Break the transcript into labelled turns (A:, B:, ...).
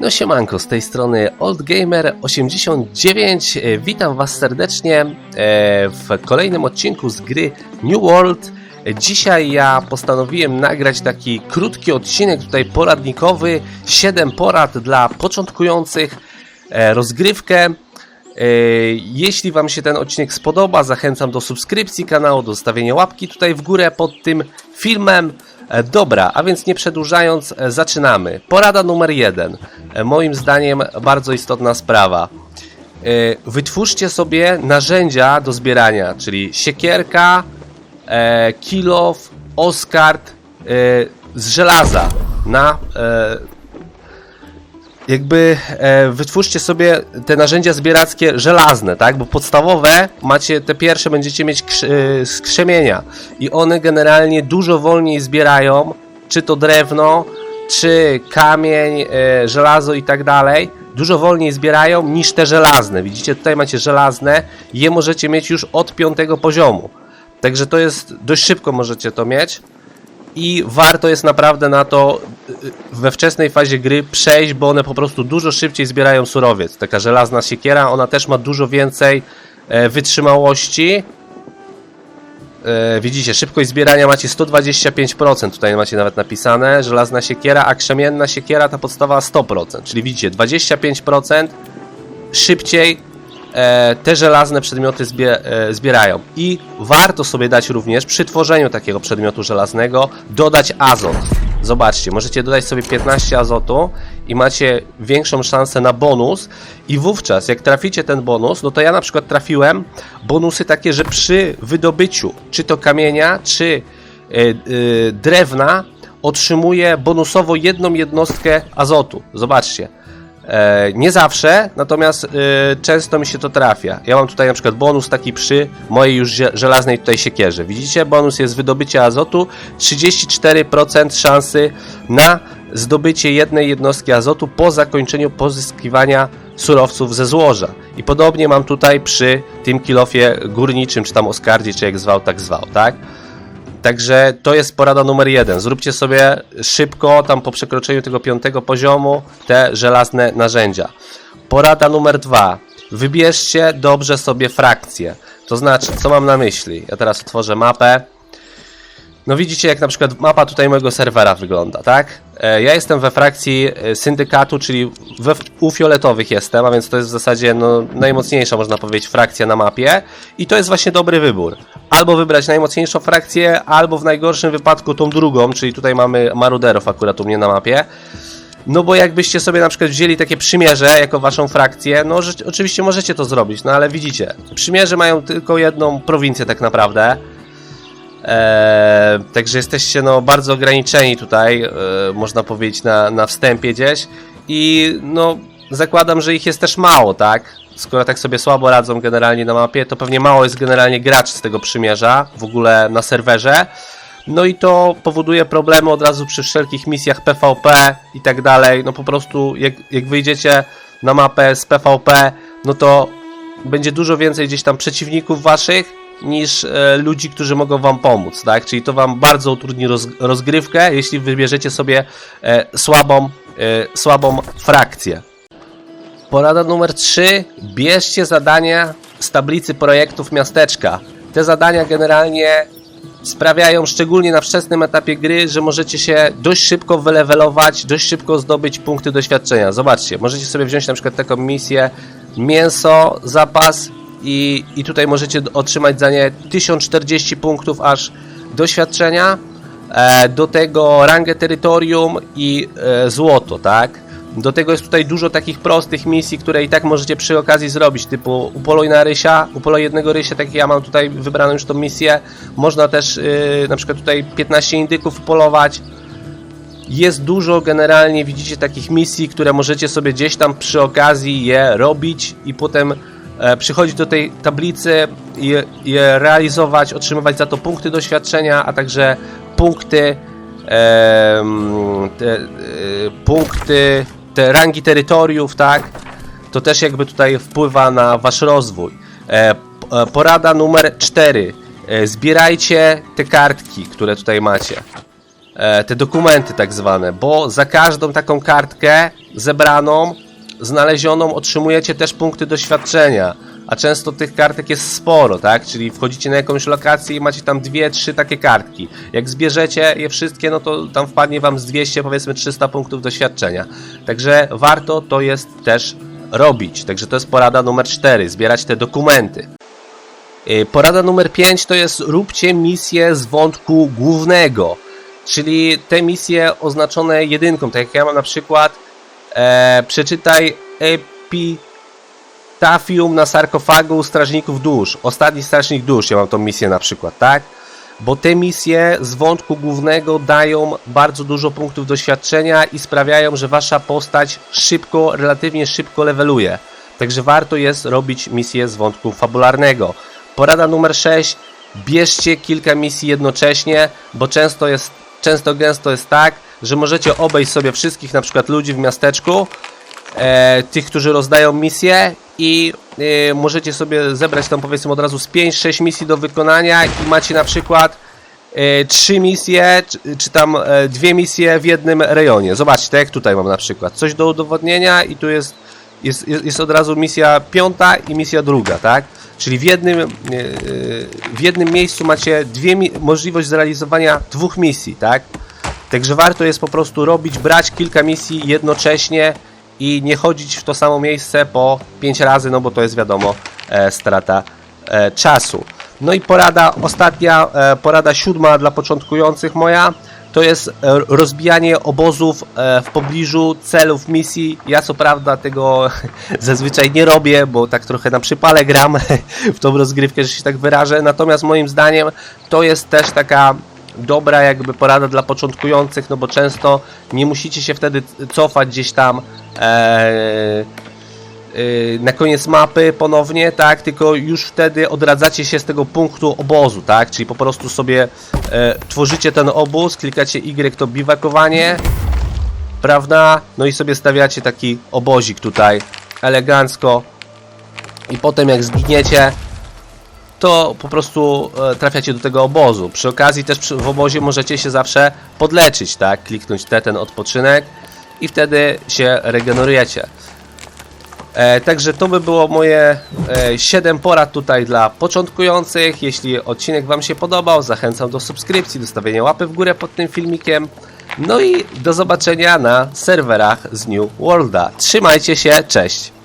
A: No siemanko, z tej strony OldGamer89. E, Witam Was serdecznie e, w kolejnym odcinku z gry New World. E, Dzisiaj ja postanowiłem nagrać taki krótki odcinek tutaj poradnikowy, 7 porad dla początkujących, rozgrywkę. Jeśli Wam się ten odcinek spodoba, zachęcam do subskrypcji kanału, do zostawienia łapki tutaj w górę pod tym filmem. E, Dobra, a więc nie przedłużając, e, zaczynamy. Porada numer jeden. E, Moim zdaniem bardzo istotna sprawa. Wytwórzcie sobie narzędzia do zbierania, czyli siekierka, kilof, oskard e, z żelaza na jakby e, wytwórzcie sobie te narzędzia zbierackie żelazne, tak? Bo podstawowe macie, te pierwsze będziecie mieć e, z krzemienia i one generalnie dużo wolniej zbierają, czy to drewno, czy kamień, e, żelazo i tak dalej, dużo wolniej zbierają niż te żelazne. Widzicie, tutaj macie żelazne, je możecie mieć już od piątego poziomu. Także to jest, dość szybko możecie to mieć i warto jest naprawdę na to y, we wczesnej fazie gry przejść, bo one po prostu dużo szybciej zbierają surowiec. Taka żelazna siekiera, ona też ma dużo więcej e, wytrzymałości. E, widzicie, szybkość zbierania macie 125%, tutaj macie nawet napisane, żelazna siekiera, a krzemienna siekiera ta podstawa 100%, czyli widzicie, 25% szybciej te żelazne przedmioty e, zbierają. I warto sobie dać również przy tworzeniu takiego przedmiotu żelaznego dodać azot. Zobaczcie, możecie dodać sobie 15 azotu i macie większą szansę na bonus i wówczas jak traficie ten bonus, no to ja na przykład trafiłem bonusy takie, że przy wydobyciu czy to kamienia, czy e, e, drewna otrzymuję bonusowo jedną jednostkę azotu. Zobaczcie. E, nie zawsze, natomiast e, często mi się to trafia. Ja mam tutaj na przykład bonus taki przy mojej już żelaznej tutaj siekierze. Widzicie, bonus jest wydobycie azotu, 34% szansy na zdobycie jednej jednostki azotu po zakończeniu pozyskiwania surowców ze złoża. I podobnie mam tutaj przy tym kilofie górniczym, czy tam oskardzie, czy jak zwał, tak zwał, tak? Także to jest porada numer jeden. Zróbcie sobie szybko, tam po przekroczeniu tego piątego poziomu, te żelazne narzędzia. Porada numer dwa. Wybierzcie dobrze sobie frakcje. To znaczy, co mam na myśli? Ja teraz otworzę mapę. No widzicie, jak na przykład mapa tutaj mojego serwera wygląda, tak? E, Ja jestem we frakcji e, syndykatu, czyli we, u fioletowych jestem, a więc to jest w zasadzie no, najmocniejsza, można powiedzieć, frakcja na mapie. I to jest właśnie dobry wybór. Albo wybrać najmocniejszą frakcję, albo w najgorszym wypadku tą drugą, czyli tutaj mamy maruderów akurat u mnie na mapie. No bo jakbyście sobie na przykład wzięli takie przymierze jako waszą frakcję, no że, oczywiście możecie to zrobić, no ale widzicie, przymierze mają tylko jedną prowincję tak naprawdę. Eee, także jesteście no, bardzo ograniczeni tutaj, e, można powiedzieć, na, na wstępie gdzieś. I no, zakładam, że ich jest też mało, tak? Skoro tak sobie słabo radzą generalnie na mapie, to pewnie mało jest generalnie graczy z tego przymierza, w ogóle na serwerze. No i to powoduje problemy od razu przy wszelkich misjach PvP i tak dalej. No po prostu, jak, jak wyjdziecie na mapę z PvP, no to będzie dużo więcej gdzieś tam przeciwników waszych niż e, ludzi, którzy mogą wam pomóc, tak? Czyli to wam bardzo utrudni roz, rozgrywkę, jeśli wybierzecie sobie e, słabą, e, słabą frakcję. Porada numer 3. Bierzcie zadania z tablicy projektów miasteczka. Te zadania generalnie sprawiają, szczególnie na wczesnym etapie gry, że możecie się dość szybko wylewelować, dość szybko zdobyć punkty doświadczenia. Zobaczcie, możecie sobie wziąć na przykład taką misję mięso, zapas i, i tutaj możecie otrzymać za nie 1040 punktów aż doświadczenia. E, do tego rangę terytorium i e, złoto, tak? Do tego jest tutaj dużo takich prostych misji, które i tak możecie przy okazji zrobić, typu upoluj na rysia, upoluj jednego rysia, tak jak ja mam tutaj wybraną już tą misję. Można też yy, na przykład tutaj 15 indyków upolować. Jest dużo generalnie, widzicie, takich misji, które możecie sobie gdzieś tam przy okazji je robić i potem e, przychodzić do tej tablicy je, je realizować, otrzymywać za to punkty doświadczenia, a także punkty em, te, e, punkty, te rangi terytoriów, tak? To też jakby tutaj wpływa na wasz rozwój. E, e, porada numer 4. E, zbierajcie te kartki, które tutaj macie. e, te dokumenty tak zwane, bo za każdą taką kartkę zebraną, znalezioną otrzymujecie też punkty doświadczenia. A często tych kartek jest sporo, tak? Czyli wchodzicie na jakąś lokację i macie tam dwie, trzy takie kartki. Jak zbierzecie je wszystkie, no to tam wpadnie wam z 200, powiedzmy 300 punktów doświadczenia. Także warto to jest też robić. Także to jest porada numer 4, zbierać te dokumenty. Y, Porada numer 5 to jest róbcie misje z wątku głównego, czyli te misje oznaczone jedynką, tak jak ja mam na przykład e, przeczytaj epitafium na sarkofagu strażników dusz, ostatni strażnik dusz, ja mam tą misję na przykład, tak? Bo te misje z wątku głównego dają bardzo dużo punktów doświadczenia i sprawiają, że wasza postać szybko, relatywnie szybko leveluje. Także warto jest robić misje z wątku fabularnego. Porada numer 6. Bierzcie kilka misji jednocześnie, bo często jest, często gęsto jest tak, że możecie obejść sobie wszystkich na przykład ludzi w miasteczku, e, tych, którzy rozdają misje i e, możecie sobie zebrać tam powiedzmy od razu z 5-6 misji do wykonania i macie na przykład e, trzy misje, czy, czy tam e, dwie misje w jednym rejonie. Zobaczcie, tak jak tutaj mam na przykład. Coś do udowodnienia i tu jest, jest, jest, jest od razu misja piąta i misja druga, tak? Czyli w jednym, e, w jednym miejscu macie dwie, możliwość zrealizowania dwóch misji, tak? Także warto jest po prostu robić, brać kilka misji jednocześnie i nie chodzić w to samo miejsce po 5 razy, no bo to jest wiadomo e, strata e, czasu. No i porada ostatnia, e, porada siódma dla początkujących moja, to jest e, rozbijanie obozów e, w pobliżu celów misji. Ja co prawda tego zazwyczaj nie robię, bo tak trochę na przypale gram w tą rozgrywkę, że się tak wyrażę. Natomiast moim zdaniem to jest też taka dobra jakby porada dla początkujących, no bo często nie musicie się wtedy cofać gdzieś tam e, y, na koniec mapy ponownie, tak, tylko już wtedy odradzacie się z tego punktu obozu, tak, czyli po prostu sobie e, tworzycie ten obóz, klikacie Y to biwakowanie, prawda, no i sobie stawiacie taki obozik tutaj elegancko. I potem jak zginiecie, to po prostu e, trafiacie do tego obozu. Przy okazji też w obozie możecie się zawsze podleczyć, tak? Kliknąć te, ten odpoczynek i wtedy się regenerujecie. E, także to by było moje e, 7 porad tutaj dla początkujących. Jeśli odcinek Wam się podobał, zachęcam do subskrypcji, do stawienia łapy w górę pod tym filmikiem. No i do zobaczenia na serwerach z New Worlda. Trzymajcie się, cześć!